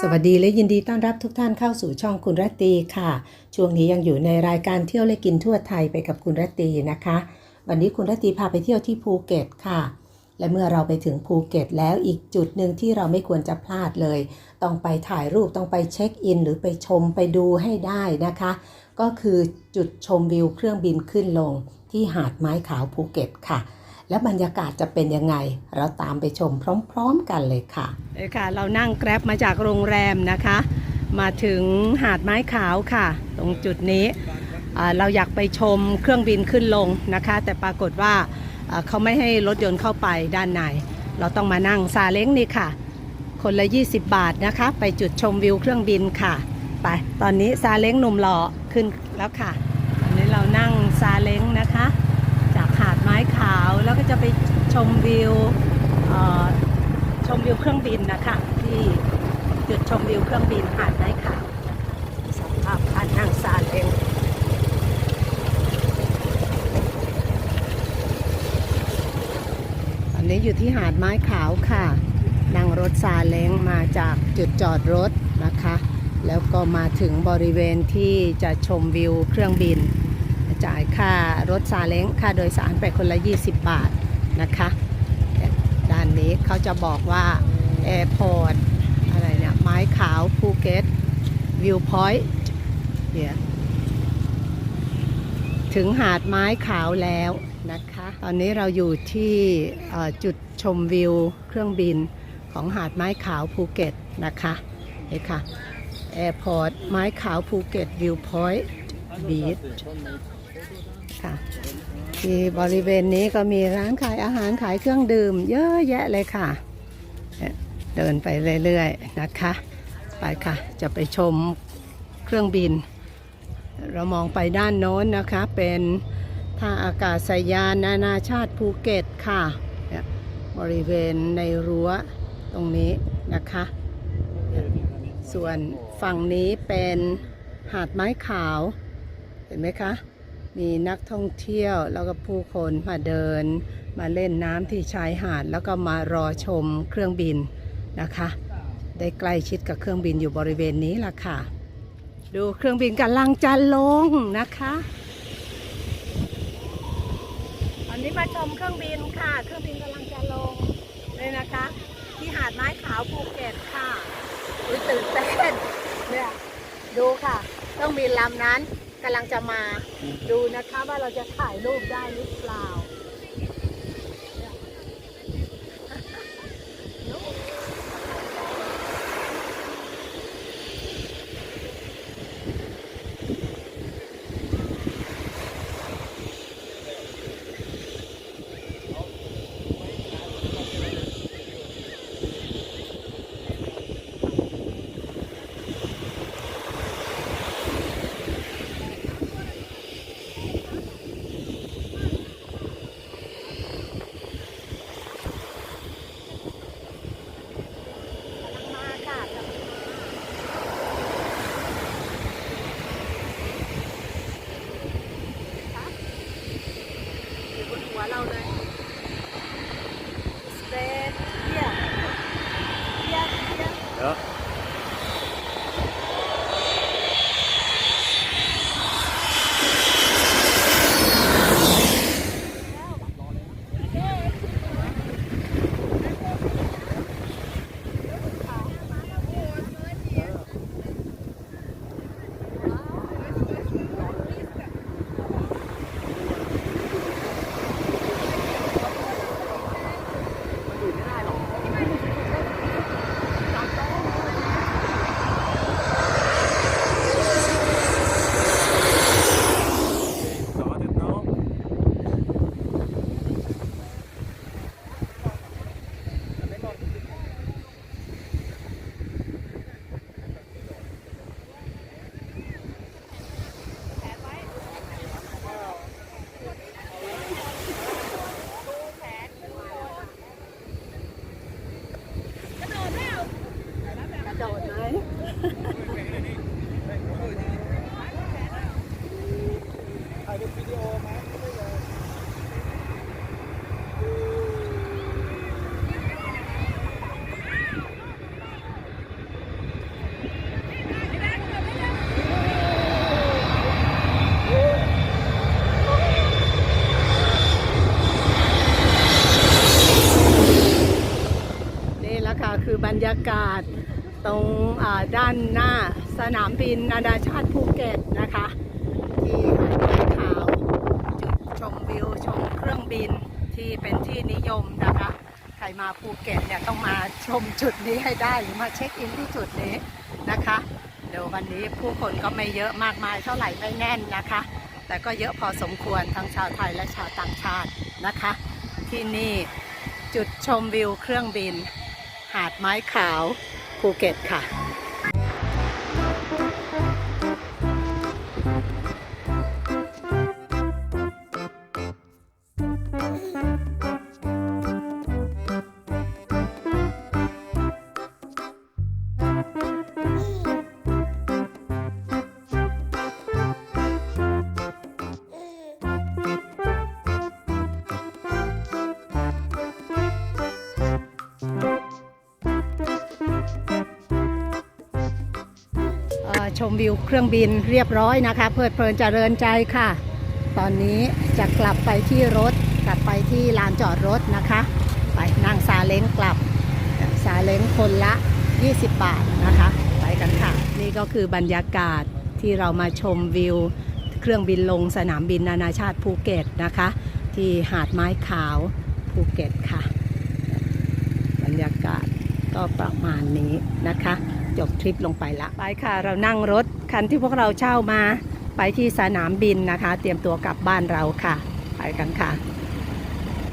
สวัสดีและยินดีต้อนรับทุกท่านเข้าสู่ช่องคุณรัตตีค่ะ ช่วงนี้ยังอยู่ในรายการเที่ยวและกินทั่วไทยไปกับคุณรัตตีนะคะ วันนี้คุณรัตตีพาไปเที่ยวที่ภูเก็ตค่ะ และเมื่อเราไปถึงภูเก็ตแล้วอีกจุดหนึ่งที่เราไม่ควรจะพลาดเลย ต้องไปถ่ายรูปต้องไปเช็คอิน หรือไปชมไปดูให้ได้นะคะ ก็คือจุดชมวิวเครื่องบินขึ้นลงที่หาดไม้ขาวภูเก็ตค่ะ และบรรยากาศจะเป็นยังไง เราตามไปชมพร้อมๆกันเลยค่ะเลยค่ะ เรานั่งแกร็บมาจากโรงแรมนะคะ มาถึงหาดไม้ขาวค่ะ ตรงจุดนี้ เราอยากไปชมเครื่องบินขึ้นลงนะคะ แต่ปรากฏว่าเขาไม่ให้รถยนต์เข้าไปด้านใน เราต้องมานั่งซาเล้งนี่ค่ะ คนละ 20 บาทนะคะ ไปจุดชมวิวเครื่องบินค่ะ ไป ตอนนี้ซาเล้งหนุ่มหล่อขึ้นแล้วค่ะ ตอนนี้เรานั่งซาเล้งนะคะ ม้ขาวแล้วก็จะไปชมวิวชมวิวเครื่องบินนะคะที่จุดชมวิวเครื่องบินหาดไม้ขาวสภาพการนั่งซาเล้งอันนี้อยู่ที่หาดไม้ขาวค่ะ นั่งรถซาเล้งมาจากจุดจอดรถนะคะ แล้วก็มาถึงบริเวณที่จะชมวิวเครื่องบิน จ่ายค่ารถซาเล้งค่าโดยสารไปคนละ 20 บาทนะคะด้านนี้เขาจะบอกว่าแอร์พอร์ตอะไรเนี่ยไม้ขาวภูเก็ตวิวพอยต์เดี๋ยวถึงหาดไม้ขาวแล้วนะคะ ตอนนี้เราอยู่ที่จุดชมวิวเครื่องบินของหาดไม้ขาวภูเก็ตนะคะนี่ค่ะแอร์พอร์ตไม้ขาวภูเก็ตวิวพอยต์บีช ค่ะ ที่บริเวณนี้ก็มีร้านขายอาหารขายเครื่องดื่ม เยอะแยะเลยค่ะ เดินไปเรื่อยๆนะคะ ไปค่ะ จะไปชมเครื่องบิน เรามองไปด้านโน้นนะคะ เป็นท่าอากาศยานนานาชาติภูเก็ตค่ะบริเวณในรั้วตรงนี้นะคะ ส่วนฝั่งนี้เป็นหาดไม้ขาว เห็นไหมคะ มีนักท่องเที่ยวแล้วก็ผู้คนมาเดิน มาเล่นน้ำที่ชายหาด แล้วก็มารอชมเครื่องบินนะคะ ได้ใกล้ชิดกับเครื่องบินอยู่บริเวณนี้ล่ะค่ะ ดูเครื่องบินกำลังจะลงนะคะตอนนี้มาชมเครื่องบินค่ะ เครื่องบินกำลังจะลงเลยนะคะ ที่หาดไม้ขาวภูเก็ตค่ะตื่นเต้นเนี่ยดูค่ะ เครื่องบินลำนั้น กำลังจะมาดูนะคะว่าเราจะถ่ายรูปได้หรือเปล่า của lúa lâu đây โดดไหมนี่ละค่ะคือบรรยากาศ ตรงด้านหน้าสนามบินนานาชาติภูเก็ตนะคะ ที่หาดไม้ขาวจุดชมวิวชมเครื่องบินที่เป็นที่นิยมนะคะ ใครมาภูเก็ตเนี่ยต้องมาชมจุดนี้ให้ได้หรือมาเช็คอินที่จุดนี้นะคะ เดี๋ยววันนี้ผู้คนก็ไม่เยอะมากมายเท่าไหร่ไม่แน่นนะคะ แต่ก็เยอะพอสมควรทั้งชาวไทยและชาวต่างชาตินะคะ ที่นี่จุดชมวิวเครื่องบิน หาดไม้ขาว ภูเก็ตค่ะ ชมวิวเครื่องบินเรียบร้อยนะคะ เพลิดเพลินเจริญใจค่ะ ตอนนี้จะกลับไปที่รถ กลับไปที่ลานจอดรถนะคะ ไปนั่งซาเล้งกลับซาเล้งคนละ 20 บาทนะคะ ไปกันค่ะ นี่ก็คือบรรยากาศที่เรามาชมวิว เครื่องบินลงสนามบินนานาชาติภูเก็ตนะคะ ที่หาดไม้ขาวภูเก็ตค่ะ บรรยากาศก็ประมาณนี้นะคะ จบทริปลงไปละไปค่ะ เรานั่งรถคันที่พวกเราเช่ามา ไปที่สนามบินนะคะ เตรียมตัวกลับบ้านเราค่ะ ไปกันค่ะ